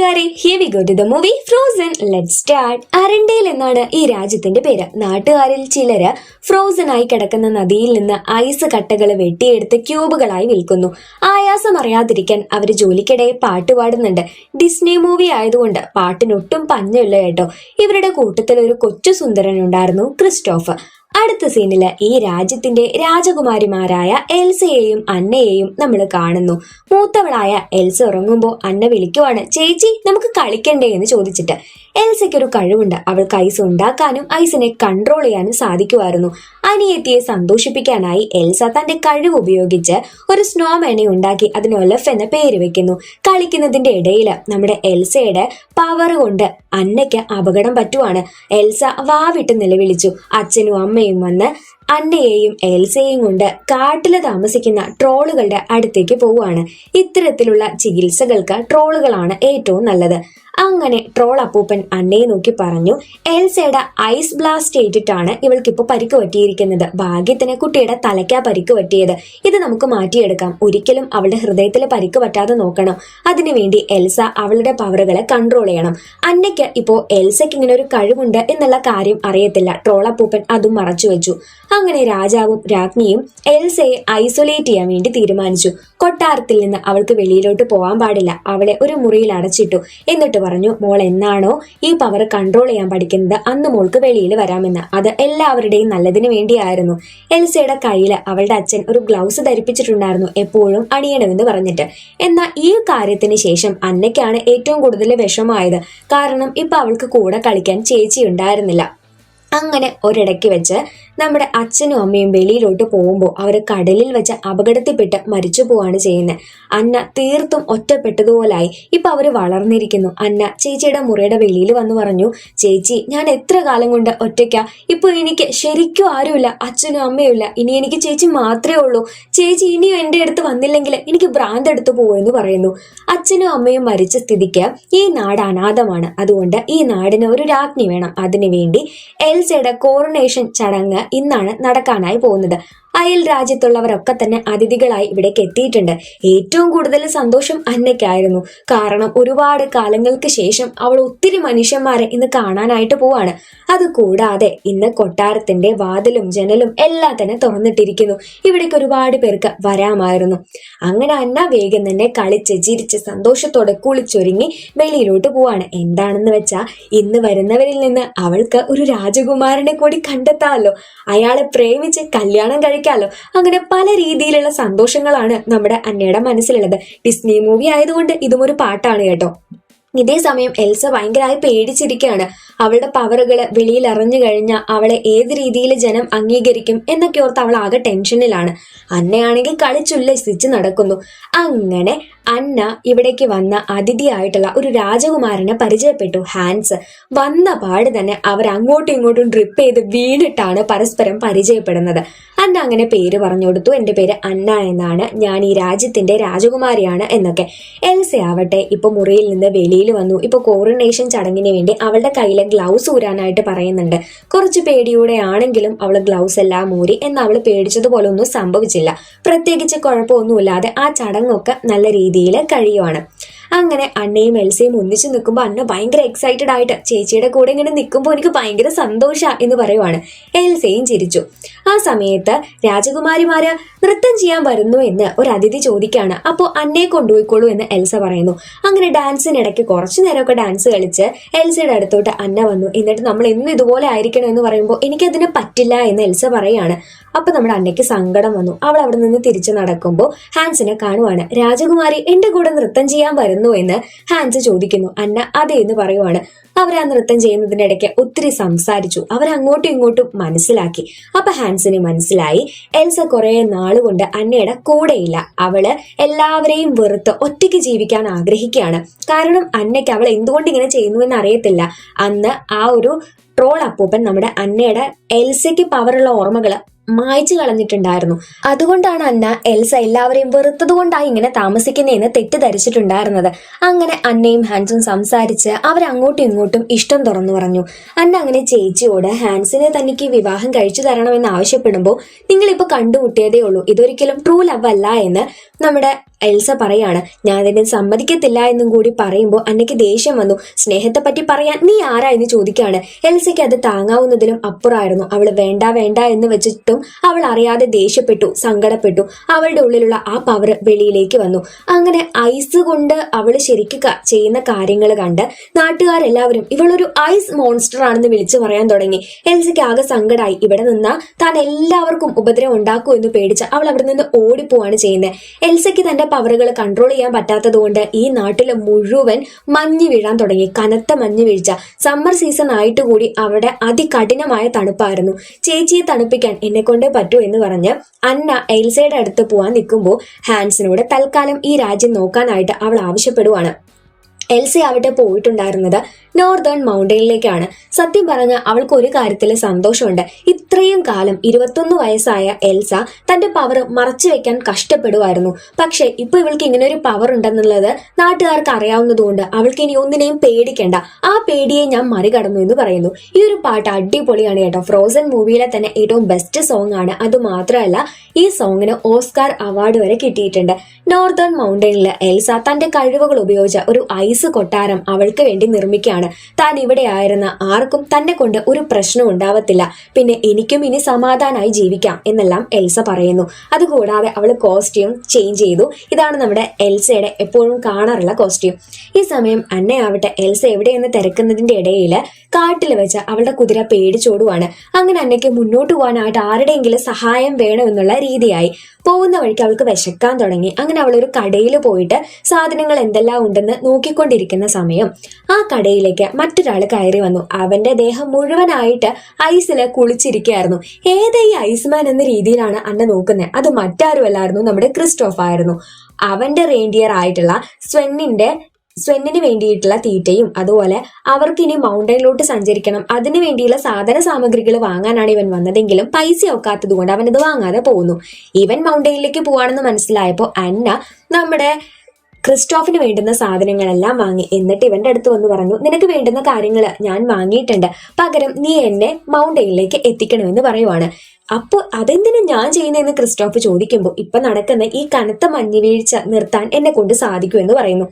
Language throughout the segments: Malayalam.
കൂട്ടുകാരെ here we go to the movie Frozen let start Arendelle എന്നാണ് ഈ രാജ്യത്തിന്റെ പേര്. നാട്ടുകാരിൽ ചിലര് ഫ്രോസൺ ആയി കിടക്കുന്ന നദിയിൽ നിന്ന് ഐസ് കട്ടകൾ വെട്ടിയെടുത്ത് ക്യൂബുകളായി വിൽക്കുന്നു. ആയാസം അറിയാതിരിക്കാൻ അവർ ജോലിക്കിടെ പാട്ട് പാടുന്നുണ്ട്. ഡിസ്നി മൂവി ആയതുകൊണ്ട് പാട്ടിനൊട്ടും പഞ്ഞില്ല കേട്ടോ. ഇവരുടെ കൂട്ടത്തിൽ ഒരു കൊച്ചു സുന്ദരൻ ഉണ്ടായിരുന്നു ക്രിസ്റ്റോഫ് അടുത്ത സീനിൽ ഈ രാജ്യത്തിന്റെ രാജകുമാരിമാരായ എൽസയെയും അന്നയെയും നമ്മൾ കാണുന്നു. മൂത്തവളായ എൽസ ഉറങ്ങുമ്പോൾ അന്ന വിളിക്കുവാണ് ചേച്ചി നമുക്ക് കളിക്കണ്ടേ? എന്ന് ചോദിച്ചിട്ട്. എൽസയ്ക്ക് ഒരു കഴിവുണ്ട്. അവൾക്ക് ഐസ് ഉണ്ടാക്കാനും ഐസിനെ കൺട്രോൾ ചെയ്യാനും സാധിക്കുമായിരുന്നു. അനിയത്തിയെ സന്തോഷിപ്പിക്കാനായി എൽസ തന്റെ കഴിവ് ഉപയോഗിച്ച് ഒരു സ്നോമാനെ ഉണ്ടാക്കി അതിന് ഒലഫ് എന്ന പേര് വെക്കുന്നു. കളിക്കുന്നതിന്റെ ഇടയിൽ നമ്മുടെ എൽസയുടെ പവർ കൊണ്ട് അന്നയ്ക്ക് അപകടം പറ്റുവാണ്. എൽസ വാവിട്ട് നിലവിളിച്ചു. അച്ഛനും അമ്മയും വന്ന് അന്നയെയും എൽസയെയും കൊണ്ട് കാട്ടിൽ താമസിക്കുന്ന ട്രോളുകളുടെ അടുത്തേക്ക് പോവുകയാണ്. ഇത്തരത്തിലുള്ള ചികിത്സകൾക്ക് ട്രോളുകളാണ് ഏറ്റവും നല്ലത്. അങ്ങനെ ട്രോൾ അപ്പൂപ്പൻ അന്നയെ നോക്കി പറഞ്ഞു എൽസയുടെ ഐസ് ബ്ലാസ്റ്റ് ഏറ്റിട്ടാണ് ഇവൾക്കിപ്പോൾ പരിക്ക് പറ്റിയിരിക്കുന്നത്. ഭാഗ്യത്തിന് കുട്ടിയുടെ തലയ്ക്കാ പരിക്ക് പറ്റിയത്. ഇത് നമുക്ക് മാറ്റിയെടുക്കാം. ഒരിക്കലും അവളുടെ ഹൃദയത്തിൽ പരിക്ക് പറ്റാതെ നോക്കണം. അതിനുവേണ്ടി എൽസ അവളുടെ പവറുകളെ കൺട്രോൾ ചെയ്യണം. അന്നയ്ക്ക് ഇപ്പോൾ എൽസയ്ക്ക് ഇങ്ങനെ ഒരു കഴിവുണ്ട് എന്നുള്ള കാര്യം അറിയത്തില്ല. ട്രോൾ അപ്പൂപ്പൻ അതും മറച്ചു വെച്ചു. അങ്ങനെ രാജാവും രാജ്ഞിയും എൽസയെ ഐസൊലേറ്റ് ചെയ്യാൻ വേണ്ടി തീരുമാനിച്ചു. കൊട്ടാരത്തിൽ നിന്ന് അവൾക്ക് വെളിയിലോട്ട് പോകാൻ പാടില്ല. അവളെ ഒരു മുറിയിൽ അടച്ചിട്ടു. എന്നിട്ട് പറഞ്ഞു മോൾ എന്നാണോ ഈ പവർ കൺട്രോൾ ചെയ്യാൻ പഠിക്കുന്നത്? അന്ന് മോൾക്ക് വെളിയിൽ വരാമെന്ന്. അത് എല്ലാവരുടെയും നല്ലതിന് വേണ്ടിയായിരുന്നു. എൽസയുടെ കയ്യിൽ അവളുടെ അച്ഛൻ ഒരു ഗ്ലൗസ് ധരിപ്പിച്ചിട്ടുണ്ടായിരുന്നു. എപ്പോഴും അണിയണമെന്ന് പറഞ്ഞിട്ട്. എന്നാൽ ഈ കാര്യത്തിന് ശേഷം അന്നയ്ക്കാണ് ഏറ്റവും കൂടുതൽ വിഷമായത് കാരണം ഇപ്പൊ അവൾക്ക് കൂടെ കളിക്കാൻ ചേച്ചി ഉണ്ടായിരുന്നില്ല. അങ്ങനെ ഒരിടയ്ക്ക് വെച്ച് നമ്മുടെ അച്ഛനും അമ്മയും വെളിയിലോട്ട് പോകുമ്പോൾ അവർ കടലിൽ വെച്ച് അപകടത്തിൽപ്പെട്ട് മരിച്ചു പോവാണ് ചെയ്യുന്നത് അന്ന തീർത്തും ഒറ്റപ്പെട്ടതുപോലായി. ഇപ്പൊ അവർ വളർന്നിരിക്കുന്നു. അന്ന ചേച്ചിയുടെ മുറിയുടെ വെളിയിൽ വന്ന് പറഞ്ഞു ചേച്ചി ഞാൻ എത്ര കാലം കൊണ്ട് ഒറ്റയ്ക്ക? ഇപ്പൊ എനിക്ക് ശരിക്കും ആരുമില്ല അച്ഛനും അമ്മയും ഇല്ല. ഇനി എനിക്ക് ചേച്ചി മാത്രമേ ഉള്ളൂ. ചേച്ചി ഇനിയും എന്റെ അടുത്ത് വന്നില്ലെങ്കിൽ എനിക്ക് ഭ്രാന്ത് എടുത്തു പോകുമെന്ന് പറയുന്നു. അച്ഛനും അമ്മയും മരിച്ച സ്ഥിതിക്ക് ഈ നാട് അനാഥമാണ്. അതുകൊണ്ട് ഈ നാടിന് ഒരു രാജ്ഞി വേണം. അതിനു വേണ്ടി എൽസയുടെ കോറിനേഷൻ ചടങ്ങ് ഇന്നാണ് നടക്കാനായി പോകുന്നത്. അയൽ രാജ്യത്തുള്ളവരൊക്കെ തന്നെ അതിഥികളായി ഇവിടേക്ക് എത്തിയിട്ടുണ്ട്. ഏറ്റവും കൂടുതൽ സന്തോഷം അന്നയ്ക്കായിരുന്നു. കാരണം ഒരുപാട് കാലങ്ങൾക്ക് ശേഷം അവൾ ഒത്തിരി മനുഷ്യന്മാരെ ഇന്ന് കാണാനായിട്ട് പോവാണ്. അത് കൂടാതെ ഇന്ന് കൊട്ടാരത്തിന്റെ വാതിലും ജനലും എല്ലാം തന്നെ തുറന്നിട്ടിരിക്കുന്നു. ഇവിടേക്ക് ഒരുപാട് പേർക്ക് വരാമായിരുന്നു. അങ്ങനെ അന്ന വേഗം തന്നെ കളിച്ച് ചിരിച്ച് സന്തോഷത്തോടെ കുളിച്ചൊരുങ്ങി വെളിയിലോട്ട് പോവാണ്. എന്താണെന്ന് വെച്ചാൽ ഇന്ന് വരുന്നവരിൽ നിന്ന് അവൾക്ക് ഒരു രാജകുമാരനെ കൂടി കണ്ടെത്താമല്ലോ. അയാളെ പ്രേമിച്ച് കല്യാണം കഴിക്കാമല്ലോ അങ്ങനെ പല രീതിയിലുള്ള സന്തോഷങ്ങളാണ് നമ്മുടെ അന്നയുടെ മനസ്സിലുള്ളത്. ഡിസ്നി മൂവി ആയതുകൊണ്ട് ഇതും ഒരു പാട്ടാണ് കേട്ടോ. ഇതേ സമയം എൽസ ഭയങ്കരമായി പേടിച്ചിരിക്കുകയാണ്. അവളുടെ പവറുകൾ വെളിയിൽ അറിഞ്ഞു കഴിഞ്ഞാൽ അവളെ ഏത് രീതിയിൽ ജനം അംഗീകരിക്കും എന്നൊക്കെ ഓർത്ത് അവൾ ആകെ ടെൻഷനിലാണ്. അന്നയാണെങ്കിൽ കളിച്ചുല്ലസിച്ച് നടക്കുന്നു. അങ്ങനെ അന്ന ഇവിടേക്ക് വന്ന അതിഥിയായിട്ടുള്ള ഒരു രാജകുമാരനെ പരിചയപ്പെട്ടു ഹാൻസ്. വന്ന പാട് തന്നെ അവർ അങ്ങോട്ടും ഇങ്ങോട്ടും ഡ്രിപ്പ് ചെയ്ത് വീണിട്ടാണ് പരസ്പരം പരിചയപ്പെടുന്നത്. അന്ന അങ്ങനെ പേര് പറഞ്ഞു കൊടുത്തു എന്റെ പേര് അന്ന എന്നാണ്. ഞാൻ ഈ രാജ്യത്തിന്റെ രാജകുമാരിയാണ് എന്നൊക്കെ. എൽസ ആവട്ടെ ഇപ്പൊ മുറിയിൽ നിന്ന് വെളിയിൽ വന്നു. ഇപ്പൊ കോറിനേഷൻ ചടങ്ങിന് വേണ്ടി അവളുടെ കയ്യിലെ ഗ്ലൗസ് ഊരാനായിട്ട് പറയുന്നുണ്ട്. കുറച്ച് പേടിയോടെ ആണെങ്കിലും അവൾ ഗ്ലൗസ് എല്ലാം ഊരി എന്ന് അവൾ പേടിച്ചതുപോലെ ഒന്നും സംഭവിച്ചില്ല. പ്രത്യേകിച്ച് കുഴപ്പമൊന്നുമില്ലാതെ ആ ചടങ്ങൊക്കെ നല്ല രീതിയിൽ കഴിയുവാണ്. അങ്ങനെ അണ്ണയും എൽസയും ഒന്നിച്ച് നിൽക്കുമ്പോൾ അന്ന ഭയങ്കര എക്സൈറ്റഡ് ആയിട്ട് ചേച്ചിയുടെ കൂടെ ഇങ്ങനെ നിൽക്കുമ്പോൾ എനിക്ക് ഭയങ്കര സന്തോഷ എന്ന് പറയുവാണ്. എൽസയും ചിരിച്ചു. ആ സമയത്ത് രാജകുമാരിമാര് നൃത്തം ചെയ്യാൻ വരുന്നു എന്ന് ഒരു അതിഥി ചോദിക്കുകയാണ് അപ്പോൾ അന്നയെ കൊണ്ടുപോയിക്കോളൂ എന്ന് എൽസ പറയുന്നു. അങ്ങനെ ഡാൻസിനിടയ്ക്ക് കുറച്ചു നേരമൊക്കെ ഡാൻസ് കളിച്ച് എൽസയുടെ അടുത്തോട്ട് അന്ന വന്നു. എന്നിട്ട് നമ്മൾ എന്നും ഇതുപോലെ ആയിരിക്കണം എന്ന് പറയുമ്പോൾ എനിക്കതിന് പറ്റില്ല എന്ന് എൽസ പറയാണ്. അപ്പൊ നമ്മുടെ അന്നയ്ക്ക് സങ്കടം വന്നു. അവൾ അവിടെ നിന്ന് തിരിച്ചു നടക്കുമ്പോൾ ഹാൻസിനെ കാണുവാണ്. രാജകുമാരി എന്റെ കൂടെ നൃത്തം ചെയ്യാൻ വരുന്നു എന്ന് ഹാൻസ് ചോദിക്കുന്നു. അന്ന അതെ എന്ന് പറയുവാണ്. അവർ ആ നൃത്തം ചെയ്യുന്നതിനിടയ്ക്ക് ഒത്തിരി സംസാരിച്ചു. അവർ അങ്ങോട്ടും ഇങ്ങോട്ടും മനസ്സിലാക്കി. അപ്പൊ ഹാൻസിന് മനസ്സിലായി എൽസ കുറെ നാളുകൊണ്ട് അന്നയുടെ കൂടെയില്ല. അവൾ എല്ലാവരെയും വെറുത്ത് ഒറ്റയ്ക്ക് ജീവിക്കാൻ ആഗ്രഹിക്കുകയാണ്. കാരണം അന്നയ്ക്ക് അവൾ എന്തുകൊണ്ട് ഇങ്ങനെ ചെയ്യുന്നുവെന്ന് അറിയത്തില്ല അന്ന് ആ ഒരു ട്രോൾ അപ്പൂപ്പൻ നമ്മുടെ അന്നയുടെ എൽസയ്ക്ക് പവറുള്ള ഓർമ്മകൾ മായ്ച്ചു കളഞ്ഞിട്ടുണ്ടായിരുന്നു. അതുകൊണ്ടാണ് അന്ന എൽസ എല്ലാവരെയും വെറുത്തത് കൊണ്ടാണ് ഇങ്ങനെ താമസിക്കുന്നതെന്ന് തെറ്റിദ്ധരിച്ചിട്ടുണ്ടായിരുന്നത്. അങ്ങനെ അന്നയും ഹാൻസും സംസാരിച്ച് അവരങ്ങോട്ടും ഇങ്ങോട്ടും ഇഷ്ടം തുറന്നു പറഞ്ഞു. അന്ന അങ്ങനെ ചേച്ചിയോട് ഹാൻസിനെ തനിക്ക് വിവാഹം കഴിച്ചു തരണമെന്ന് ആവശ്യപ്പെടുമ്പോൾ നിങ്ങളിപ്പോൾ കണ്ടുമുട്ടിയതേ ഉള്ളൂ. ഇതൊരിക്കലും ട്രൂ ലവ് അല്ല എന്ന് നമ്മുടെ എൽസ പറയാണ്. ഞാൻ അതിനെ സമ്മതിക്കത്തില്ല എന്നും കൂടി പറയുമ്പോൾ അന്നയ്ക്ക് ദേഷ്യം വന്നു. സ്നേഹത്തെ പറ്റി പറയാൻ നീ ആരാ? എന്ന് ചോദിക്കുകയാണ്. എൽസയ്ക്ക് അത് താങ്ങാവുന്നതിലും അപ്പുറമായിരുന്നു. അവൾ വേണ്ട വേണ്ട എന്ന് വെച്ചിട്ടും അവൾ അറിയാതെ ദേഷ്യപ്പെട്ടു സങ്കടപ്പെട്ടു. അവളുടെ ഉള്ളിലുള്ള ആ പവർ വെളിയിലേക്ക് വന്നു. അങ്ങനെ ഐസ് കൊണ്ട് അവൾ ശരിക്കും ചെയ്യുന്ന കാര്യങ്ങൾ കണ്ട് നാട്ടുകാരെല്ലാവരും ഇവളൊരു ഐസ് മോൺസ്റ്റർ ആണെന്ന് വിളിച്ചു പറയാൻ തുടങ്ങി. എൽസയ്ക്ക് ആകെ സങ്കടമായി ഇവിടെ നിന്ന് താൻ എല്ലാവർക്കും ഉപദ്രവം ഉണ്ടാക്കൂ എന്ന് പേടിച്ച് അവൾ അവിടെ നിന്ന് ഓടിപ്പോവാണ് ചെയ്യുന്നത്. എൽസയ്ക്ക് തന്റെ പവറുകൾ കൺട്രോൾ ചെയ്യാൻ പറ്റാത്തത് കൊണ്ട് ഈ നാട്ടിലെ മുഴുവൻ മഞ്ഞ് വീഴാൻ തുടങ്ങി. കനത്ത മഞ്ഞ് വീഴ്ച. സമ്മർ സീസൺ ആയിട്ട് കൂടി അവിടെ അതികഠിനമായ തണുപ്പായിരുന്നു. ചേച്ചിയെ തണുപ്പിക്കാൻ എന്നെ കൊണ്ടേ പറ്റൂ എന്ന് പറഞ്ഞ് അന്ന എൽസയുടെ അടുത്ത് പോവാൻ നിൽക്കുമ്പോൾ ഹാൻസിനോട് തൽക്കാലം ഈ രാജ്യം നോക്കാനായിട്ട് അവൾ ആവശ്യപ്പെടുവാണ്. എൽസി ആവട്ടെ പോയിട്ടുണ്ടായിരുന്നത് നോർത്തേൺ മൗണ്ടനിലേക്കാണ് സത്യം പറഞ്ഞ അവൾക്ക് ഒരു കാര്യത്തിൽ സന്തോഷമുണ്ട്. ഇത്രയും കാലം ഇരുപത്തൊന്ന് വയസ്സായ എൽസ തന്റെ പവർ മറച്ചു വെക്കാൻ കഷ്ടപ്പെടുമായിരുന്നു പക്ഷേ ഇപ്പൊ ഇവൾക്ക് ഇങ്ങനെ ഒരു പവർ ഉണ്ടെന്നുള്ളത് നാട്ടുകാർക്ക് അറിയാവുന്നതുകൊണ്ട് അവൾക്ക് ഇനി ഒന്നിനെയും പേടിക്കണ്ട. ആ പേടിയെ ഞാൻ മറികടന്നു എന്ന് പറയുന്നു. ഈ ഒരു പാട്ട് അടിപൊളിയാണ് കേട്ടോ. ഫ്രോസൺ മൂവിയിലെ തന്നെ ഏറ്റവും ബെസ്റ്റ് സോങ് ആണ്. അത് മാത്രമല്ല ഈ സോങ്ങിന് ഓസ്കാർ അവാർഡ് വരെ കിട്ടിയിട്ടുണ്ട്. നോർത്തേൺ മൗണ്ടനിൽ എൽസ തന്റെ കഴിവുകൾ ഉപയോഗിച്ച ഒരു ഐസ് കൊട്ടാരം അവൾക്ക് വേണ്ടി നിർമ്മിക്കുകയാണ്. താൻ ഇവിടെ ആയിരുന്ന ആർക്കും തന്നെ കൊണ്ട് ഒരു പ്രശ്നം ഉണ്ടാവത്തില്ല. പിന്നെ എനിക്കും ഇനി സമാധാനമായി ജീവിക്കാം എന്നെല്ലാം എൽസ പറയുന്നു. അതുകൂടാതെ അവൾ കോസ്റ്റ്യൂം ചേഞ്ച് ചെയ്തു. ഇതാണ് നമ്മുടെ എൽസയുടെ എപ്പോഴും കാണാറുള്ള കോസ്റ്റ്യൂം. ഈ സമയം അന്നയാവട്ടെ എൽസ എവിടെയെന്ന് തിരക്കുന്നതിന്റെ ഇടയിൽ കാട്ടിൽ വെച്ച് അവളുടെ കുതിര പേടിച്ചോടുവാണ്. അങ്ങനെ അന്നയ്ക്ക് മുന്നോട്ട് പോകാനായിട്ട് ആരുടെയെങ്കിലും സഹായം വേണമെന്നുള്ള രീതിയായി. പോകുന്ന വഴിക്ക് അവൾക്ക് വിശക്കാൻ തുടങ്ങി. അങ്ങനെ അവൾ ഒരു കടയിൽ പോയിട്ട് സാധനങ്ങൾ എന്തെല്ലാം ഉണ്ടെന്ന് നോക്കിക്കൊണ്ടിരിക്കുന്ന സമയം ആ കടയിലേക്ക് മറ്റൊരാൾ കയറി വന്നു. അവന്റെ ദേഹം മുഴുവനായിട്ട് ഐസിൽ കുളിച്ചിരിക്കുകയായിരുന്നു. ഏതാ ഈ ഐസ്മാൻ എന്ന രീതിയിലാണ് അന്ന നോക്കുന്നത്? അത് മറ്റാരുമല്ലായിരുന്നു നമ്മുടെ ക്രിസ്റ്റോഫ് ആയിരുന്നു അവന്റെ റേൻഡിയർ ആയിട്ടുള്ള സ്വെന്നിന്റെ സ്വെന്നിന് വേണ്ടിയിട്ടുള്ള തീറ്റയും അതുപോലെ അവർക്ക് ഇനി മൗണ്ടനിലോട്ട് സഞ്ചരിക്കണം. അതിനു വേണ്ടിയുള്ള സാധന സാമഗ്രികൾ വാങ്ങാനാണ് ഇവൻ വന്നതെങ്കിലും പൈസ ഒക്കാത്തത് കൊണ്ട് അവൻ ഇത് വാങ്ങാതെ പോകുന്നു ഇവൻ മൗണ്ടനിലേക്ക് പോവാണെന്ന് മനസ്സിലായപ്പോൾ അന്ന നമ്മുടെ ക്രിസ്റ്റോഫിന് വേണ്ടുന്ന സാധനങ്ങളെല്ലാം വാങ്ങി. എന്നിട്ട് ഇവന്റെ അടുത്ത് വന്ന് പറഞ്ഞു നിനക്ക് വേണ്ടുന്ന കാര്യങ്ങൾ ഞാൻ വാങ്ങിയിട്ടുണ്ട്. പകരം നീ എന്നെ മൗണ്ടനിലേക്ക് എത്തിക്കണമെന്ന് പറയുവാണ്. അപ്പോൾ അതെന്തിനു ഞാൻ ചെയ്യുന്നതെന്ന്? ക്രിസ്റ്റോഫ് ചോദിക്കുമ്പോൾ ഇപ്പൊ നടക്കുന്ന ഈ കനത്ത മഞ്ഞുവീഴ്ച നിർത്താൻ എന്നെ കൊണ്ട് സാധിക്കുമെന്ന് പറയുന്നു.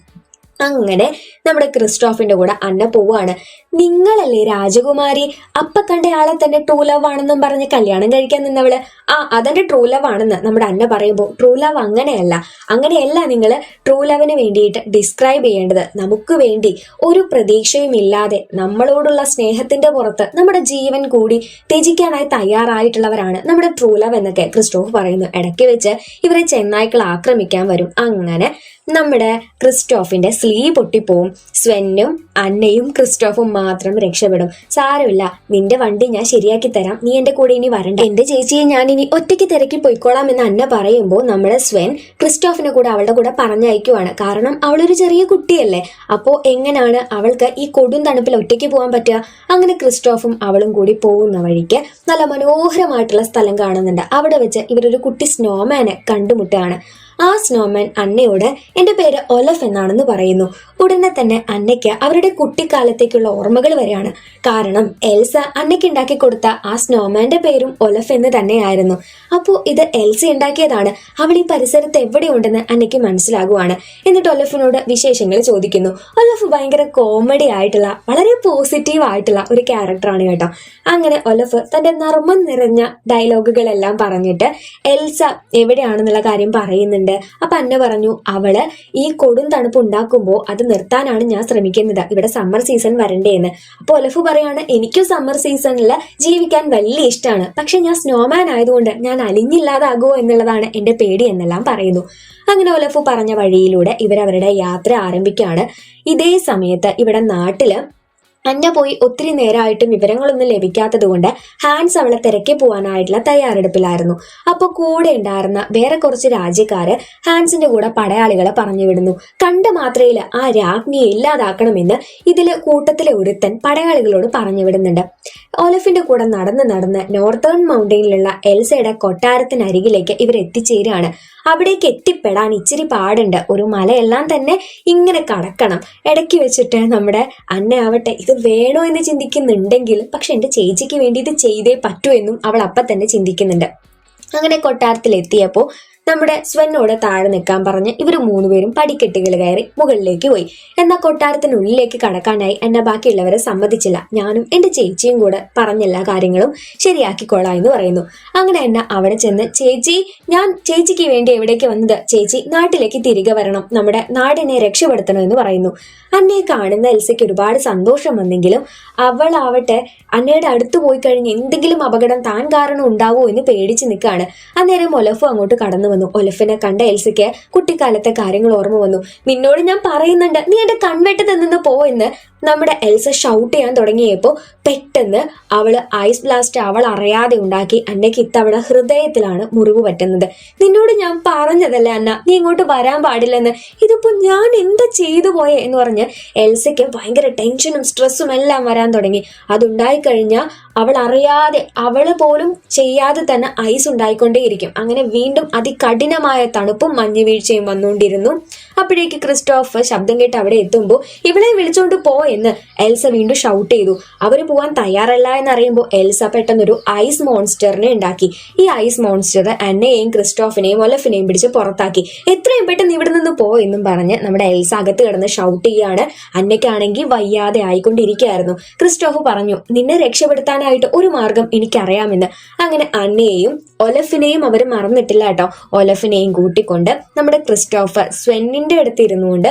അങ്ങനെ നമ്മുടെ ക്രിസ്റ്റോഫിന്റെ കൂടെ അന്ന പോവാണ്. നിങ്ങളല്ലേ രാജകുമാരി? അപ്പ കണ്ട ആളെ തന്നെ ട്രൂ ലവ് ആണെന്നും പറഞ്ഞ് കല്യാണം കഴിക്കാൻ നിന്നവൾ. ആ അതെന്റെ ട്രൂ ലവ് ആണെന്ന് നമ്മുടെ അന്ന പറയുമ്പോൾ ട്രൂ ലവ് അങ്ങനെയല്ല. അങ്ങനെയല്ല നിങ്ങൾ ട്രൂ ലവിന് വേണ്ടിയിട്ട് ഡിസ്ക്രൈബ് ചെയ്യേണ്ടത്. നമുക്ക് വേണ്ടി ഒരു പ്രതീക്ഷയും ഇല്ലാതെ നമ്മളോടുള്ള സ്നേഹത്തിന്റെ പുറത്ത് നമ്മുടെ ജീവൻ കൂടി ത്യജിക്കാനായി തയ്യാറായിട്ടുള്ളവരാണ് നമ്മുടെ ട്രൂ ലവ് എന്നൊക്കെ ക്രിസ്റ്റോഫ് പറയുന്നു. ഇടയ്ക്ക് വെച്ച് ഇവരെ ചെന്നായ്ക്കൾ ആക്രമിക്കാൻ വരും. അങ്ങനെ നമ്മുടെ ക്രിസ്റ്റോഫിന്റെ സ്ലീ പൊട്ടിപ്പോവും. സ്വെന്നും അന്നയും ക്രിസ്റ്റോഫും മാത്രം രക്ഷപ്പെടും. സാരമില്ല നിന്റെ വണ്ടി ഞാൻ ശരിയാക്കി തരാം. നീ എന്റെ കൂടെ ഇനി വരണ്ട. എന്റെ ചേച്ചിയെ ഞാൻ ഇനി ഒറ്റയ്ക്ക് തിരക്കി പോയിക്കോളാം എന്ന് അന്ന പറയുമ്പോൾ നമ്മുടെ സ്വെൻ ക്രിസ്റ്റോഫിനെ കൂടെ അവളുടെ കൂടെ പറഞ്ഞയക്കുവാണ്. കാരണം അവളൊരു ചെറിയ കുട്ടിയല്ലേ. അപ്പോൾ എങ്ങനെയാണ് അവൾക്ക് ഈ കൊടും തണുപ്പിൽ ഒറ്റയ്ക്ക് പോകാൻ പറ്റുക? അങ്ങനെ ക്രിസ്റ്റോഫും അവളും കൂടി പോകുന്ന വഴിക്ക് നല്ല മനോഹരമായിട്ടുള്ള സ്ഥലം കാണുന്നുണ്ട്. അവിടെ വെച്ച് ഇവരൊരു കുട്ടി സ്നോമാനെ കണ്ടുമുട്ടുകയാണ്. ആ സ്നോമാൻ അന്നയോട് എന്റെ പേര് ഒലഫ് എന്നാണെന്ന് പറയുന്നു. ഉടനെ തന്നെ അന്നയ്ക്ക് അവരുടെ കുട്ടിക്കാലത്തേക്കുള്ള ഓർമ്മകൾ വരെയാണ്. കാരണം എൽസ അന്നയ്ക്ക് ഉണ്ടാക്കി കൊടുത്ത ആ സ്നോമാന്റെ പേരും ഒലഫ് എന്ന് തന്നെയായിരുന്നു. അപ്പോൾ ഇത് എൽസ ഉണ്ടാക്കിയതാണ്. അവൾ ഈ പരിസരത്ത് എവിടെയുണ്ടെന്ന് അന്നയ്ക്ക് മനസ്സിലാകുവാണ്. എന്നിട്ട് ഒലഫിനോട് വിശേഷങ്ങൾ ചോദിക്കുന്നു. ഒലഫ് ഭയങ്കര കോമഡി ആയിട്ടുള്ള വളരെ പോസിറ്റീവ് ആയിട്ടുള്ള ഒരു ക്യാരക്ടറാണ് കേട്ടോ. അങ്ങനെ ഒലഫ് തന്റെ നർമ്മം നിറഞ്ഞ ഡയലോഗുകളെല്ലാം പറഞ്ഞിട്ട് എൽസ എവിടെയാണെന്നുള്ള കാര്യം പറയുന്നുണ്ട്. അപ്പൊ അന്ന പറഞ്ഞു അവൾ ഈ കൊടും തണുപ്പ് ഉണ്ടാക്കുമ്പോൾ അത് നിർത്താനാണ് ഞാൻ ശ്രമിക്കുന്നത്. ഇവിടെ സമ്മർ സീസൺ വരണ്ടേന്ന്. അപ്പൊ ഒലഫ് പറയാണ് എനിക്കും സമ്മർ സീസണിൽ ജീവിക്കാൻ വലിയ ഇഷ്ടമാണ് പക്ഷെ ഞാൻ സ്നോമാൻ ആയതുകൊണ്ട് ഞാൻ അലിഞ്ഞില്ലാതാകുമോ എന്നുള്ളതാണ് എന്റെ പേടി എന്നെല്ലാം പറയുന്നു. അങ്ങനെ ഒലഫു പറഞ്ഞ വഴിയിലൂടെ ഇവരവരുടെ യാത്ര ആരംഭിക്കുകയാണ് ഇതേ സമയത്ത് ഇവിടെ നാട്ടിൽ അന്ന പോയി ഒത്തിരി നേരമായിട്ടും വിവരങ്ങളൊന്നും ലഭിക്കാത്തത് കൊണ്ട് ഹാൻസ് അവളെ തിരക്കി പോകാനായിട്ടുള്ള തയ്യാറെടുപ്പിലായിരുന്നു. അപ്പോൾ കൂടെ ഉണ്ടായിരുന്ന വേറെ കുറച്ച് രാജ്യക്കാര് ഹാൻസിന്റെ കൂടെ പടയാളികളെ പറഞ്ഞു വിടുന്നു. കണ്ട മാത്രയിൽ ആ രാജ്ഞിയെ ഇല്ലാതാക്കണമെന്ന് ഇതിലെ കൂട്ടത്തിലെ ഒരുത്തൻ പടയാളികളോട് പറഞ്ഞു വിടുന്നുണ്ട്. ഒലഫിന്റെ കൂടെ നടന്ന് നടന്ന് നോർത്തേൺ മൗണ്ടനിലുള്ള എൽസയുടെ കൊട്ടാരത്തിനരികിലേക്ക് ഇവർ എത്തിച്ചേരുകയാണ് അവിടേക്ക് എത്തിപ്പെടാൻ ഇച്ചിരി പാടുണ്ട്. ഒരു മലയെല്ലാം തന്നെ ഇങ്ങനെ കടക്കണം. ഇടയ്ക്ക് വെച്ചിട്ട് നമ്മുടെ അന്നയാവട്ടെ ഇത് വേണോ എന്ന് ചിന്തിക്കുന്നുണ്ടെങ്കിൽ പക്ഷെ എന്റെ ചേച്ചിക്ക് വേണ്ടി ഇത് ചെയ്തേ പറ്റൂ എന്നും അവൾ അപ്പം തന്നെ ചിന്തിക്കുന്നുണ്ട്. അങ്ങനെ കൊട്ടാരത്തിൽ എത്തിയപ്പോൾ നമ്മുടെ സ്വന്നോട് താഴെ നിൽക്കാൻ പറഞ്ഞ് ഇവർ മൂന്നുപേരും പടിക്കെട്ടുകൾ കയറി മുകളിലേക്ക് പോയി. എന്നാൽ കൊട്ടാരത്തിനുള്ളിലേക്ക് കടക്കാനായി എന്നെ ബാക്കിയുള്ളവരെ സമ്മതിച്ചില്ല. ഞാനും എന്റെ ചേച്ചിയും കൂടെ പറഞ്ഞ എല്ലാ കാര്യങ്ങളും ശരിയാക്കിക്കൊള്ളാം എന്ന് പറയുന്നു. അങ്ങനെ എന്നെ അവിടെ ചെന്ന് ചേച്ചി ഞാൻ ചേച്ചിക്ക് വേണ്ടി എവിടേക്ക് വന്നത്? ചേച്ചി നാട്ടിലേക്ക് തിരികെ വരണം. നമ്മുടെ നാടിനെ രക്ഷപ്പെടുത്തണം എന്ന് പറയുന്നു. അന്നയെ കാണുന്ന എൽസയ്ക്ക് ഒരുപാട് സന്തോഷം വന്നെങ്കിലും അവളാവട്ടെ അന്നയുടെ അടുത്ത് പോയി കഴിഞ്ഞ് എന്തെങ്കിലും അപകടം താൻ കാരണം ഉണ്ടാവോ എന്ന് പേടിച്ച് നിൽക്കുകയാണ്. അന്നേരം ഒലഫു അങ്ങോട്ട് കടന്നു വന്നു. ഒലഫിനെ കണ്ട എൽസയ്ക്ക് കുട്ടിക്കാലത്തെ കാര്യങ്ങൾ ഓർമ്മ വന്നു. നിന്നോട് ഞാൻ പറയുന്നുണ്ട്. നീ എന്റെ കൺവെട്ട് നിന്ന് പോ എന്ന് നമ്മുടെ എൽസ ഷൗട്ട് ചെയ്യാൻ തുടങ്ങിയപ്പോൾ പെട്ടെന്ന് അവൾ ഐസ് ബ്ലാസ്റ്റ് അവൾ അറിയാതെ ഉണ്ടാക്കി അന്നയ്ക്ക് ഇത്തവണ ഹൃദയത്തിലാണ് മുറിവ് പറ്റുന്നത്. നിന്നോട് ഞാൻ പറഞ്ഞതല്ലേ അന്ന? നീ ഇങ്ങോട്ട് വരാൻ പാടില്ലെന്ന്. ഇതിപ്പോൾ ഞാൻ എന്താ ചെയ്തു പോയെ എന്ന് പറഞ്ഞ് എൽസയ്ക്ക് ഭയങ്കര ടെൻഷനും സ്ട്രെസ്സും എല്ലാം വരാൻ തുടങ്ങി. അതുണ്ടായി കഴിഞ്ഞാൽ അവൾ അറിയാതെ അവൾ പോലും ചെയ്യാതെ തന്നെ ഐസ് ഉണ്ടായിക്കൊണ്ടേയിരിക്കും. അങ്ങനെ വീണ്ടും അതികഠിനമായ തണുപ്പും മഞ്ഞുവീഴ്ചയും വന്നുകൊണ്ടിരുന്നു. അപ്പോഴേക്ക് ക്രിസ്റ്റോഫ് ശബ്ദം കേട്ട് അവിടെ എത്തുമ്പോൾ ഇവളെ വിളിച്ചുകൊണ്ട് പോ എന്ന് എൽസ വീണ്ടും ഷൗട്ട് ചെയ്തു. അവർ പോവാൻ തയ്യാറല്ല എന്ന് അറിയുമ്പോൾ എൽസ പെട്ടെന്നൊരു ഐസ് മോൺസ്റ്ററിനെ ഉണ്ടാക്കി. ഈ ഐസ് മോൺസ്റ്റർ അന്നയെയും ക്രിസ്റ്റോഫിനെയും ഒലഫിനെയും പിടിച്ച് പുറത്താക്കി. എത്രയും പെട്ടെന്ന് ഇവിടെ നിന്ന് പോ എന്നും പറഞ്ഞ് നമ്മുടെ എൽസ അകത്ത് കിടന്ന് ഷൗട്ട് ചെയ്യാണ്. അന്നയ്ക്കാണെങ്കിൽ വയ്യാതെ ആയിക്കൊണ്ടിരിക്കുകയായിരുന്നു. ക്രിസ്റ്റോഫ് പറഞ്ഞു നിന്നെ രക്ഷപ്പെടുത്താനായിട്ട് ഒരു മാർഗം എനിക്കറിയാമെന്ന്. അങ്ങനെ അന്നയെയും ഒലഫിനെയും അവർ മറന്നിട്ടില്ല കേട്ടോ. ഒലഫിനെയും കൂട്ടിക്കൊണ്ട് നമ്മുടെ ക്രിസ്റ്റോഫർ സ്വെന്നിന്റെ അടുത്ത് ഇരുന്നുകൊണ്ട്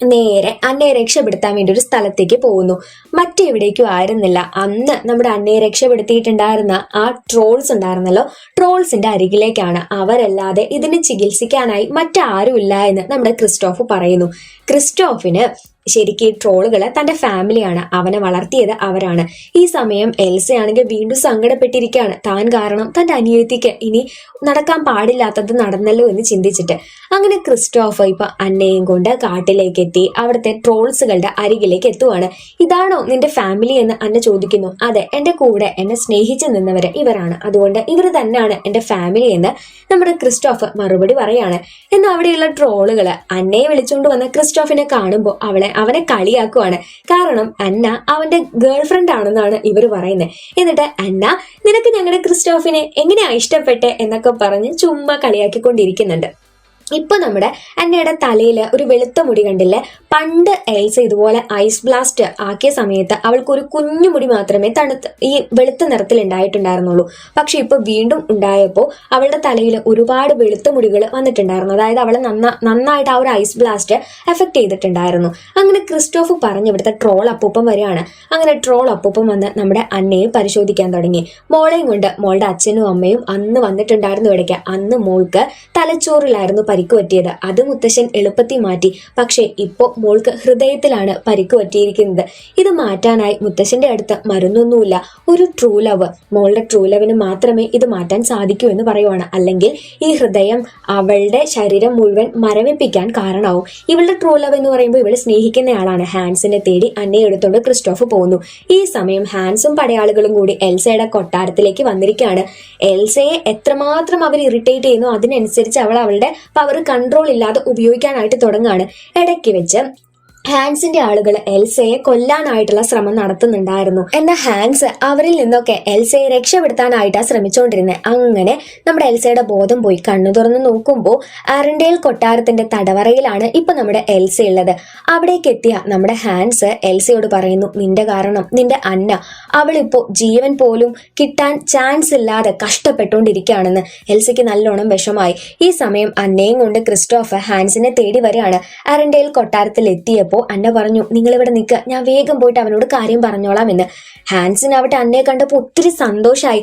നേരെ അന്നയെ രക്ഷപ്പെടുത്താൻ വേണ്ടി ഒരു സ്ഥലത്തേക്ക് പോകുന്നു. മറ്റെവിടേക്കും ആയിരുന്നില്ല. അന്ന് നമ്മുടെ അന്നയെ രക്ഷപ്പെടുത്തിയിട്ടുണ്ടായിരുന്ന ആ ട്രോൾസ് ഉണ്ടായിരുന്നല്ലോ ട്രോൾസിന്റെ അരികിലേക്കാണ് അവരല്ലാതെ ഇതിനെ ചികിത്സിക്കാനായി മറ്റാരുമില്ല എന്ന് നമ്മുടെ ക്രിസ്റ്റോഫ് പറയുന്നു. ക്രിസ്റ്റോഫിന് ശരിക്കും ഈ ട്രോളുകൾ തന്റെ ഫാമിലിയാണ് അവനെ വളർത്തിയത് അവരാണ്. ഈ സമയം എൽസയാണെങ്കിൽ വീണ്ടും സങ്കടപ്പെട്ടിരിക്കുകയാണ്. താൻ കാരണം തന്റെ അനിയത്തിക്ക് ഇനി നടക്കാൻ പാടില്ലാത്തത് നടന്നല്ലോ എന്ന് ചിന്തിച്ചിട്ട്. അങ്ങനെ ക്രിസ്റ്റോഫ് ഇപ്പൊ അന്നയും കൊണ്ട് കാട്ടിലേക്ക് എത്തി അവിടുത്തെ ട്രോൾസുകളുടെ അരികിലേക്ക് എത്തുവാണ്. ഇതാണോ നിന്റെ ഫാമിലി എന്ന് അന്ന ചോദിക്കുന്നു. അതെ എന്റെ കൂടെ എന്നെ സ്നേഹിച്ചു നിന്നവര് ഇവരാണ്. അതുകൊണ്ട് ഇവർ തന്നെയാണ് എന്റെ ഫാമിലി എന്ന് നമ്മുടെ ക്രിസ്റ്റോഫ് മറുപടി പറയാണ്. എന്നാൽ അവിടെയുള്ള ട്രോളുകൾ അന്നയെ വിളിച്ചുകൊണ്ട് വന്ന ക്രിസ്റ്റോഫിനെ കാണുമ്പോൾ അവളെ അവനെ കളിയാക്കുവാണ്. കാരണം അന്ന അവന്റെ ഗേൾ ഫ്രണ്ട് ആണെന്നാണ് ഇവർ പറയുന്നത്. എന്നിട്ട് അന്ന നിനക്ക് ഞങ്ങളുടെ ക്രിസ്റ്റോഫിനെ എങ്ങനെയാ ഇഷ്ടപ്പെട്ടെ? എന്നൊക്കെ പറഞ്ഞ് ചുമ്മാ കളിയാക്കിക്കൊണ്ടിരിക്കുന്നുണ്ട്. ഇപ്പൊ നമ്മുടെ അന്നയുടെ തലയിൽ ഒരു വെളുത്ത മുടി കണ്ടില്ലേ? പണ്ട് എൽസ ഇതുപോലെ ഐസ് ബ്ലാസ്റ്റ് ആക്കിയ സമയത്ത് അവൾക്ക് ഒരു കുഞ്ഞു മുടി മാത്രമേ തണുത്ത് ഈ വെളുത്ത നിറത്തിൽ ഉണ്ടായിട്ടുണ്ടായിരുന്നുള്ളൂ. പക്ഷെ ഇപ്പോൾ വീണ്ടും ഉണ്ടായപ്പോൾ അവളുടെ തലയിൽ ഒരുപാട് വെളുത്ത മുടികൾ വന്നിട്ടുണ്ടായിരുന്നു. അതായത് അവളെ നന്ന നന്നായിട്ട് ആ ഒരു ഐസ് ബ്ലാസ്റ്റ് എഫക്ട് ചെയ്തിട്ടുണ്ടായിരുന്നു. അങ്ങനെ ക്രിസ്റ്റോഫ് പറഞ്ഞ് ഇവിടുത്തെ ട്രോൾ അപ്പൂപ്പം വരികയാണ്. അങ്ങനെ ട്രോൾ അപ്പൂപ്പം വന്ന് നമ്മുടെ അന്നയെ പരിശോധിക്കാൻ തുടങ്ങി. മോളെയും കൊണ്ട് മോളുടെ അച്ഛനും അമ്മയും അന്ന് വന്നിട്ടുണ്ടായിരുന്നു ഇടയ്ക്ക്. അന്ന് മോൾക്ക് തലച്ചോറിലായിരുന്നു പരിക്ക് പറ്റിയത്. അത് മുത്തശ്ശൻ എളുപ്പത്തിൽ മാറ്റി. പക്ഷേ ഇപ്പോൾ മോൾക്ക് ഹൃദയത്തിലാണ് പരിക്ക് പറ്റിയിരിക്കുന്നത്. ഇത് മാറ്റാനായി മുത്തശ്ശന്റെ അടുത്ത് മരുന്നൊന്നുമില്ല. ഒരു ട്രൂ ലവ് മോളുടെ ട്രൂ ലവിന് മാത്രമേ ഇത് മാറ്റാൻ സാധിക്കൂ എന്ന് പറയുവാണ്. അല്ലെങ്കിൽ ഈ ഹൃദയം അവളുടെ ശരീരം മുഴുവൻ മരവിപ്പിക്കാൻ കാരണമാവും. ഇവളുടെ ട്രൂ ലവ് എന്ന് പറയുമ്പോൾ ഇവൾ സ്നേഹിക്കുന്നയാളാണ് ഹാൻസിനെ തേടി അന്നയെ എടുത്തോണ്ട് ക്രിസ്റ്റോഫ് പോകുന്നു. ഈ സമയം ഹാൻസും പടയാളികളും കൂടി എൽസയുടെ കൊട്ടാരത്തിലേക്ക് വന്നിരിക്കുകയാണ്. എൽസയെ എത്രമാത്രം അവർ ഇറിറ്റേറ്റ് ചെയ്യുന്നു അതിനനുസരിച്ച് അവൾ അവളുടെ പവർ കൺട്രോൾ ഇല്ലാതെ ഉപയോഗിക്കാനായിട്ട് തുടങ്ങുകയാണ്. ഇടയ്ക്ക് വെച്ച് ഹാൻസിന്റെ ആളുകൾ എൽസയെ കൊല്ലാനായിട്ടുള്ള ശ്രമം നടത്തുന്നുണ്ടായിരുന്നു. എന്നാൽ ഹാൻസ് അവരിൽ നിന്നൊക്കെ എൽസയെ രക്ഷപ്പെടുത്താനായിട്ടാണ് ശ്രമിച്ചുകൊണ്ടിരുന്നത് അങ്ങനെ നമ്മുടെ എൽസയുടെ ബോധം പോയി കണ്ണു തുറന്ന് നോക്കുമ്പോൾ അരണ്ടേൽ കൊട്ടാരത്തിന്റെ തടവറയിലാണ് ഇപ്പൊ നമ്മുടെ എൽസ ഉള്ളത്. അവിടേക്ക് എത്തിയ നമ്മുടെ ഹാൻസ് എൽസയോട് പറയുന്നു നിന്റെ കാരണം നിന്റെ അന്ന അവളിപ്പോ ജീവൻ പോലും കിട്ടാൻ ചാൻസ് ഇല്ലാതെ കഷ്ടപ്പെട്ടുകൊണ്ടിരിക്കുകയാണെന്ന്. എൽസയ്ക്ക് നല്ലോണം വിഷമായി ഈ സമയം അന്നയും കൊണ്ട് ക്രിസ്റ്റോഫ് ഹാൻസിനെ തേടി വരികയാണ്. അരണ്ടേൽ കൊട്ടാരത്തിൽ എത്തിയപ്പോൾ അന്ന പറഞ്ഞു നിങ്ങൾ ഇവിടെ നിൽക്കുക ഞാൻ വേഗം പോയിട്ട് അവനോട് കാര്യം പറഞ്ഞോളാം എന്ന് ഹാൻസിന് അവിടെ അന്നയെ കണ്ടപ്പോൾ ഒത്തിരി സന്തോഷമായി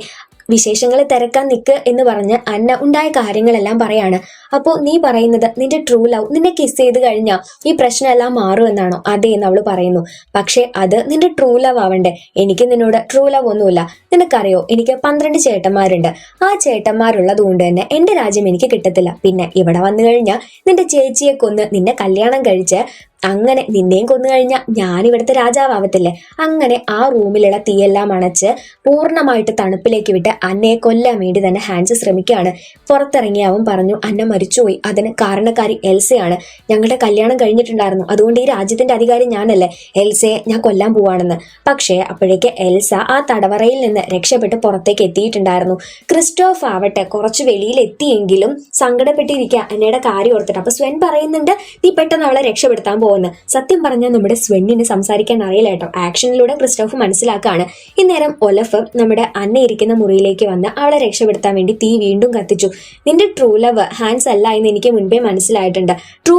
വിശേഷങ്ങൾ തിരക്കാൻ നിൽക്ക് എന്ന് പറഞ്ഞ് അന്ന ഉണ്ടായ കാര്യങ്ങളെല്ലാം പറയാണ്. അപ്പോൾ നീ പറയുന്നത് നിന്റെ ട്രൂ ലവ് നിന്നെ കിസ് ചെയ്ത് കഴിഞ്ഞാൽ ഈ പ്രശ്നമെല്ലാം മാറുമെന്നാണോ അതെ എന്ന് അവൾ പറയുന്നു. പക്ഷേ അത് നിന്റെ ട്രൂ ലവ് ആവണ്ടേ? എനിക്ക് നിന്നോട് ട്രൂ ലവ് ഒന്നുമില്ല. നിനക്കറിയോ എനിക്ക് പന്ത്രണ്ട് ചേട്ടന്മാരുണ്ട്. ആ ചേട്ടന്മാരുള്ളത് കൊണ്ട് തന്നെ എന്റെ രാജ്യം എനിക്ക് കിട്ടത്തില്ല. പിന്നെ ഇവിടെ വന്നു കഴിഞ്ഞാൽ നിന്റെ ചേച്ചിയെ കൊന്ന് നിന്നെ കല്യാണം കഴിച്ച് അങ്ങനെ നിന്നെയും കൊന്നു കഴിഞ്ഞാൽ ഞാൻ ഇവിടുത്തെ രാജാവാവത്തില്ലേ? അങ്ങനെ ആ റൂമിലുള്ള തീയെല്ലാം അണച്ച് പൂർണമായിട്ട് തണുപ്പിലേക്ക് വിട്ട് അന്നയെ കൊല്ലാൻ വേണ്ടി തന്നെ ഹാൻസ് ശ്രമിക്കുകയാണ്. പുറത്തിറങ്ങി അവൻ പറഞ്ഞു അന്ന മരിച്ചുപോയി. അതിന് കാരണക്കാരി എൽസയാണ്. ഞങ്ങളുടെ കല്യാണം കഴിഞ്ഞിട്ടുണ്ടായിരുന്നു. അതുകൊണ്ട് ഈ രാജ്യത്തിന്റെ അധികാരി ഞാനല്ലേ? എൽസയെ ഞാൻ കൊല്ലാൻ പോവാണെന്ന്. പക്ഷേ അപ്പോഴേക്ക് എൽസ ആ തടവറയിൽ നിന്ന് രക്ഷപ്പെട്ട് പുറത്തേക്ക് എത്തിയിട്ടുണ്ടായിരുന്നു. ക്രിസ്റ്റോഫ് ആവട്ടെ കുറച്ച് വെളിയിൽ എത്തിയെങ്കിലും സങ്കടപ്പെട്ടിരിക്കുക. അന്നയുടെ കാര്യം ഓർത്തിട്ട്. അപ്പൊ സ്വൻ പറയുന്നുണ്ട് നീ പെട്ടെന്ന് അവളെ രക്ഷപ്പെടുത്താൻ പോകുന്നു സത്യം പറഞ്ഞാൽ നമ്മുടെ സ്വെന്നിന് സംസാരിക്കാൻ അറിയില്ല കേട്ടോ. ആക്ഷനിലൂടെ ക്രിസ്റ്റോഫ് മനസ്സിലാക്കുകയാണ് ഇന്നേരം ഒലഫ് നമ്മുടെ അന്ന ഇരിക്കുന്ന മുറിയിലേക്ക് വന്ന് അവളെ രക്ഷപ്പെടുത്താൻ വേണ്ടി തീ വീണ്ടും കത്തിച്ചു. നിന്റെ ട്രൂ ലവ് ഹാൻസ് അല്ല എന്ന് എനിക്ക് മുൻപേ മനസ്സിലായിട്ടുണ്ട്. ട്രൂ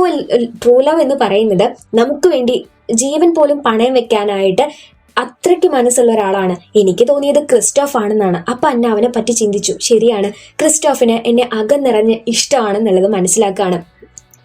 ട്രൂ ലവ് എന്ന് പറയുന്നത് നമുക്ക് വേണ്ടി ജീവൻ പോലും പണയം വെക്കാനായിട്ട് അത്രയ്ക്ക് മനസ്സുള്ള ഒരാളാണ്. എനിക്ക് തോന്നിയത് ക്രിസ്റ്റോഫ് ആണെന്നാണ്. അപ്പൊ അന്ന അവനെ പറ്റി ചിന്തിച്ചു. ശരിയാണ് ക്രിസ്റ്റോഫിന് എന്നെ അകം നിറഞ്ഞ് ഇഷ്ടമാണെന്നുള്ളത് മനസ്സിലാക്കാണ്.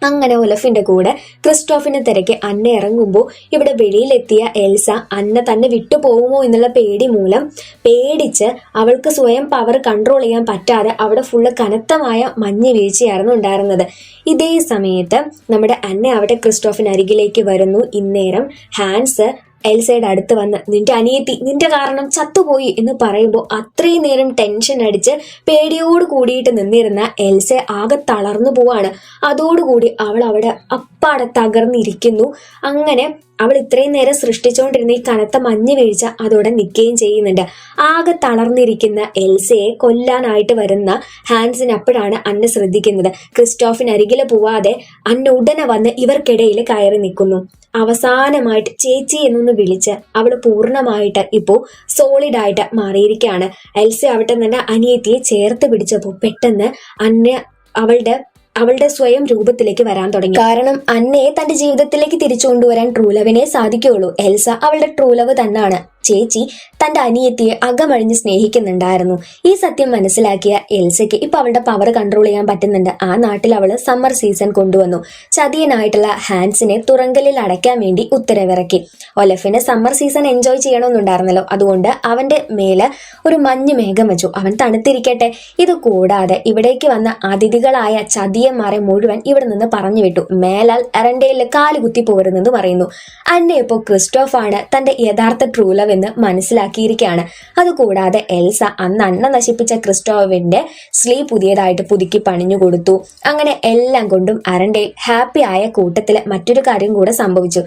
അങ്ങനെ ഒലഫിന്റെ കൂടെ ക്രിസ്റ്റോഫിനെ തിരക്കി അന്ന ഇറങ്ങുമ്പോൾ ഇവിടെ വെളിയിലെത്തിയ എൽസ അന്ന തന്നെ വിട്ടുപോകുമോ എന്നുള്ള പേടി മൂലം പേടിച്ച് അവൾക്ക് സ്വയം പവർ കൺട്രോൾ ചെയ്യാൻ പറ്റാതെ അവിടെ ഫുള്ള് കനത്തമായ മഞ്ഞ് വീഴ്ചയായിരുന്നു ഉണ്ടായിരുന്നത്. ഇതേ സമയത്ത് നമ്മുടെ അന്ന അവിടെ ക്രിസ്റ്റോഫിന് അരികിലേക്ക് വരുന്നു. ഇന്നേരം ഹാൻസ് എൽസയുടെ അടുത്ത് വന്ന് നിന്റെ അനിയത്തി നിന്റെ കാരണം ചത്തുപോയി എന്ന് പറയുമ്പോൾ അത്രയും നേരം ടെൻഷൻ അടിച്ച് പേടിയോട് കൂടിയിട്ട് നിന്നിരുന്ന എൽസ ആകെ തളർന്നു പോവാണ്. അതോടുകൂടി അവൾ അവിടെ അപ്പാടെ തകർന്നിരിക്കുന്നു. അങ്ങനെ അവൾ ഇത്രയും നേരം സൃഷ്ടിച്ചുകൊണ്ടിരുന്ന ഈ കനത്ത മഞ്ഞ് വീഴ്ച അതോടെ നിൽക്കുകയും ചെയ്യുന്നുണ്ട്. ആകെ തളർന്നിരിക്കുന്ന എൽസയെ കൊല്ലാനായിട്ട് വരുന്ന ഹാൻസിന് അപ്പോഴാണ് അന്ന ശ്രദ്ധിക്കുന്നത്. ക്രിസ്റ്റോഫിന് അരികിൽ പോവാതെ അന്ന ഉടനെ വന്ന് ഇവർക്കിടയിൽ കയറി നിൽക്കുന്നു. അവസാനമായിട്ട് ചേച്ചി എന്നൊന്ന് വിളിച്ച് അവൾ പൂർണമായിട്ട് ഇപ്പോൾ സോളിഡ് ആയിട്ട് മാറിയിരിക്കുകയാണ്. എൽസ അവിടെ തന്നെ അനിയത്തിയെ ചേർത്ത് പിടിച്ചപ്പോൾ പെട്ടെന്ന് അന്ന അവളുടെ അവളുടെ സ്വയം രൂപത്തിലേക്ക് വരാൻ തുടങ്ങി. കാരണം അന്നയെ തന്റെ ജീവിതത്തിലേക്ക് തിരിച്ചു കൊണ്ടുവരാൻ ട്രൂലവിനെ സാധിക്കുകയുള്ളൂ. എൽസ അവളുടെ ട്രൂലവ് തന്നാണ്. ചേച്ചി തന്റെ അനിയത്തിയെ അകമഴിഞ്ഞ് സ്നേഹിക്കുന്നുണ്ടായിരുന്നു. ഈ സത്യം മനസ്സിലാക്കിയ എൽസയ്ക്ക് ഇപ്പൊ അവളുടെ പവർ കൺട്രോൾ ചെയ്യാൻ പറ്റുന്നുണ്ട്. ആ നാട്ടിൽ അവൾ സമ്മർ സീസൺ കൊണ്ടുവന്നു. ചതിയനായിട്ടുള്ള ഹാൻസിനെ തുറങ്കലിൽ അടയ്ക്കാൻ വേണ്ടി ഉത്തരവിറക്കി. ഒലഫിന് സമ്മർ സീസൺ എൻജോയ് ചെയ്യണമെന്നുണ്ടായിരുന്നല്ലോ. അതുകൊണ്ട് അവന്റെ മേലെ ഒരു മഞ്ഞ് മേഘം വെച്ചു. അവൻ തണുത്തിരിക്കട്ടെ. ഇത് കൂടാതെ ഇവിടേക്ക് വന്ന അതിഥികളായ ചതിയന്മാരെ മുഴുവൻ ഇവിടെ നിന്ന് പറഞ്ഞു വിട്ടു മേലാൽ എറണ്ടയിൽ കാലുകുത്തി പോരുന്നെന്ന് പറയുന്നു. അന്നെ ഇപ്പോൾ ക്രിസ്റ്റോഫാണ് തന്റെ യഥാർത്ഥ ട്രൂലവ് എന്ന് മനസ്സിലാക്കിയിരിക്കുകയാണ്. അതുകൂടാതെ എൽസ അന്ന് അണ്ണ നശിപ്പിച്ച ക്രിസ്റ്റോവിന്റെ സ്ലീ പുതിയതായിട്ട് പുതുക്കി പണിഞ്ഞു കൊടുത്തു. അങ്ങനെ എല്ലാം കൊണ്ടും അരണ്ടയിൽ ഹാപ്പി ആയ കൂട്ടത്തിൽ മറ്റൊരു കാര്യം കൂടെ സംഭവിച്ചു.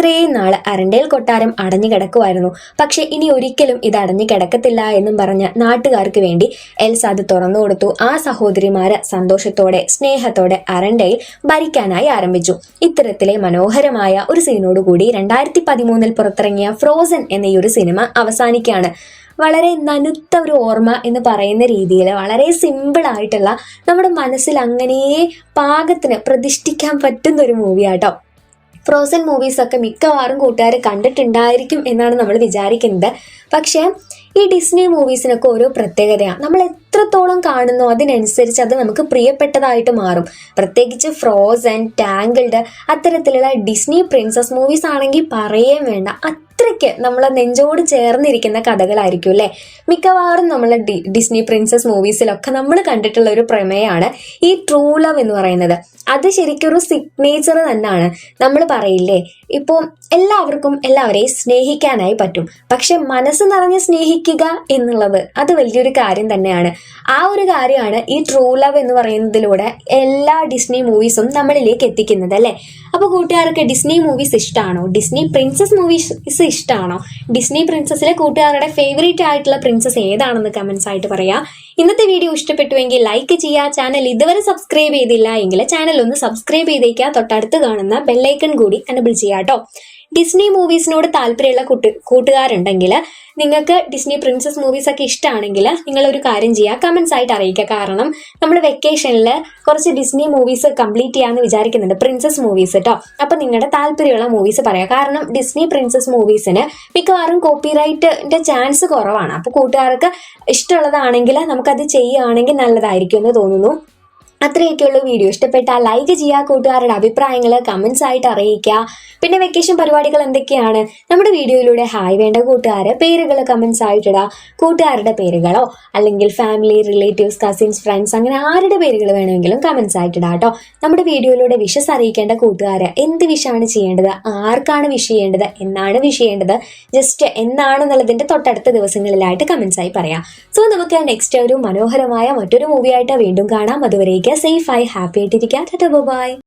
ഇത്രയും നാൾ അരണ്ടേൽ കൊട്ടാരം അടഞ്ഞു കിടക്കുമായിരുന്നു പക്ഷെ ഇനി ഒരിക്കലും ഇത് അടഞ്ഞു കിടക്കത്തില്ല എന്നും പറഞ്ഞ നാട്ടുകാർക്ക് വേണ്ടി എൽസ അത് തുറന്നു കൊടുത്തു. ആ സഹോദരിമാരെ സന്തോഷത്തോടെ സ്നേഹത്തോടെ അരണ്ടയിൽ ഭരിക്കാനായി ആരംഭിച്ചു. ഇത്തരത്തിലെ മനോഹരമായ ഒരു സീനോടുകൂടി രണ്ടായിരത്തി പതിമൂന്നിൽ പുറത്തിറങ്ങിയ ഫ്രോസൺ എന്ന ഈ ഒരു സിനിമ അവസാനിക്കുകയാണ്. വളരെ നനുത്ത ഒരു ഓർമ്മ എന്ന് പറയുന്ന രീതിയിൽ വളരെ സിമ്പിൾ ആയിട്ടുള്ള നമ്മുടെ മനസ്സിൽ അങ്ങനെ പാകത്തിന് പ്രതിഷ്ഠിക്കാൻ പറ്റുന്ന ഒരു മൂവിയാട്ടോ ഫ്രോസൺ മൂവീസൊക്കെ മിക്കവാറും കൂട്ടുകാർ കണ്ടിട്ടുണ്ടായിരിക്കും എന്നാണ് നമ്മൾ വിചാരിക്കുന്നത്. പക്ഷേ ഈ ഡിസ്നി മൂവീസിനൊക്കെ ഓരോ പ്രത്യേകതയാണ് നമ്മൾ എത്രത്തോളം കാണുന്നു അതിനനുസരിച്ച് അത് നമുക്ക് പ്രിയപ്പെട്ടതായിട്ട് മാറും. പ്രത്യേകിച്ച് ഫ്രോസൺ ടാങ്കിൾഡ് അത്തരത്തിലുള്ള ഡിസ്നി പ്രിൻസസ് മൂവീസ് ആണെങ്കിൽ പറയേം വേണ്ട. അത്രയ്ക്ക് നമ്മളെ നെഞ്ചോട് ചേർന്നിരിക്കുന്ന കഥകളായിരിക്കും അല്ലേ? മിക്കവാറും നമ്മളെ ഡി ഡിസ്നി പ്രിൻസസ് മൂവീസിലൊക്കെ നമ്മൾ കണ്ടിട്ടുള്ള ഒരു പ്രമേയമാണ് ഈ ട്രൂ ലവ് എന്ന് പറയുന്നത്. അത് ശരിക്കും ഒരു സിഗ്നേച്ചർ തന്നെയാണ് നമ്മൾ പറയില്ലേ? ഇപ്പോൾ എല്ലാവർക്കും എല്ലാവരെയും സ്നേഹിക്കാനായി പറ്റും. പക്ഷെ മനസ്സ് നിറഞ്ഞ് സ്നേഹിക്കുക എന്നുള്ളത് അത് വലിയൊരു കാര്യം തന്നെയാണ്. ആ ഒരു കാര്യമാണ് ഈ ട്രൂ ലവ് എന്ന് പറയുന്നതിലൂടെ എല്ലാ ഡിസ്നി മൂവീസും നമ്മളിലേക്ക് എത്തിക്കുന്നത് അല്ലേ? അപ്പോൾ കൂട്ടുകാർക്ക് ഡിസ്നി മൂവീസ് ഇഷ്ടമാണോ ഡിസ്നി പ്രിൻസസ് മൂവീസ് ഇഷ്ടമാണോ ഡിസ്നി പ്രിൻസസിലെ കൂട്ടുകാരുടെ ഫേവറേറ്റ് ആയിട്ടുള്ള പ്രിൻസസ് ഏതാണെന്ന് കമന്റ്സ് ആയിട്ട് പറയാം. ഇന്നത്തെ വീഡിയോ ഇഷ്ടപ്പെട്ടുവെങ്കിൽ ലൈക്ക് ചെയ്യുക ചാനൽ ഇതുവരെ സബ്സ്ക്രൈബ് ചെയ്തില്ല എങ്കിൽ ചാനൽ ഒന്ന് സബ്സ്ക്രൈബ് ചെയ്തേക്കുക തൊട്ടടുത്ത് കാണുന്ന ബെല്ലൈക്കൺ കൂടി അനബിൾ ചെയ്യാം കേട്ടോ ഡിസ്നി മൂവീസിനോട് താല്പര്യമുള്ള കൂട്ട് കൂട്ടുകാരുണ്ടെങ്കിൽ നിങ്ങൾക്ക് ഡിസ്നി പ്രിൻസസ് മൂവീസ് ഒക്കെ ഇഷ്ടമാണെങ്കിൽ നിങ്ങൾ ഒരു കാര്യം ചെയ്യുക കമൻസ് ആയിട്ട് അറിയിക്കുക കാരണം നമ്മൾ വെക്കേഷനിൽ കുറച്ച് ഡിസ്നി മൂവീസ് കംപ്ലീറ്റ് ചെയ്യാമെന്ന് വിചാരിക്കുന്നുണ്ട്. പ്രിൻസസ് മൂവീസ് കേട്ടോ അപ്പം നിങ്ങളുടെ താല്പര്യമുള്ള മൂവീസ് പറയാം. കാരണം ഡിസ്നി പ്രിൻസസ് മൂവീസിന് മിക്കവാറും കോപ്പിറൈറ്റിന്റെ ചാൻസ് കുറവാണ്. അപ്പോൾ കൂട്ടുകാർക്ക് ഇഷ്ടമുള്ളതാണെങ്കിൽ നമുക്കത് ചെയ്യുകയാണെങ്കിൽ നല്ലതായിരിക്കും എന്ന് തോന്നുന്നു. അത്രയൊക്കെയുള്ളൂ വീഡിയോ. ഇഷ്ടപ്പെട്ടാൽ ലൈക്ക് ചെയ്യുക കൂട്ടുകാരുടെ അഭിപ്രായങ്ങൾ കമൻസ് ആയിട്ട് അറിയിക്കുക പിന്നെ വെക്കേഷൻ പരിപാടികൾ എന്തൊക്കെയാണ്? നമ്മുടെ വീഡിയോയിലൂടെ ഹായ് വേണ്ട കൂട്ടുകാരെ പേരുകൾ കമൻസ് ആയിട്ടിടുക കൂട്ടുകാരുടെ പേരുകളോ അല്ലെങ്കിൽ ഫാമിലി റിലേറ്റീവ്സ് കസിൻസ് ഫ്രണ്ട്സ് അങ്ങനെ ആരുടെ പേരുകൾ വേണമെങ്കിലും കമൻസ് ആയിട്ടിടാം കേട്ടോ നമ്മുടെ വീഡിയോയിലൂടെ വിഷസ് അറിയിക്കേണ്ട കൂട്ടുകാർ എന്ത് വിഷാണ് ചെയ്യേണ്ടത്? ആർക്കാണ് വിഷ് ചെയ്യേണ്ടത്? എന്നാണ് വിഷ് ചെയ്യേണ്ടത്? ജസ്റ്റ് എന്നാണെന്നുള്ളതിന്റെ തൊട്ടടുത്ത ദിവസങ്ങളിലായിട്ട് കമൻസ് ആയി പറയാം. സോ നമുക്ക് നെക്സ്റ്റ് ഒരു മനോഹരമായ മറ്റൊരു മൂവിയായിട്ട് വീണ്ടും കാണാം. അതുവരേക്ക് സേഫ് ആയി ഹാപ്പി ആയിട്ടിരിക്കുക ബൈ.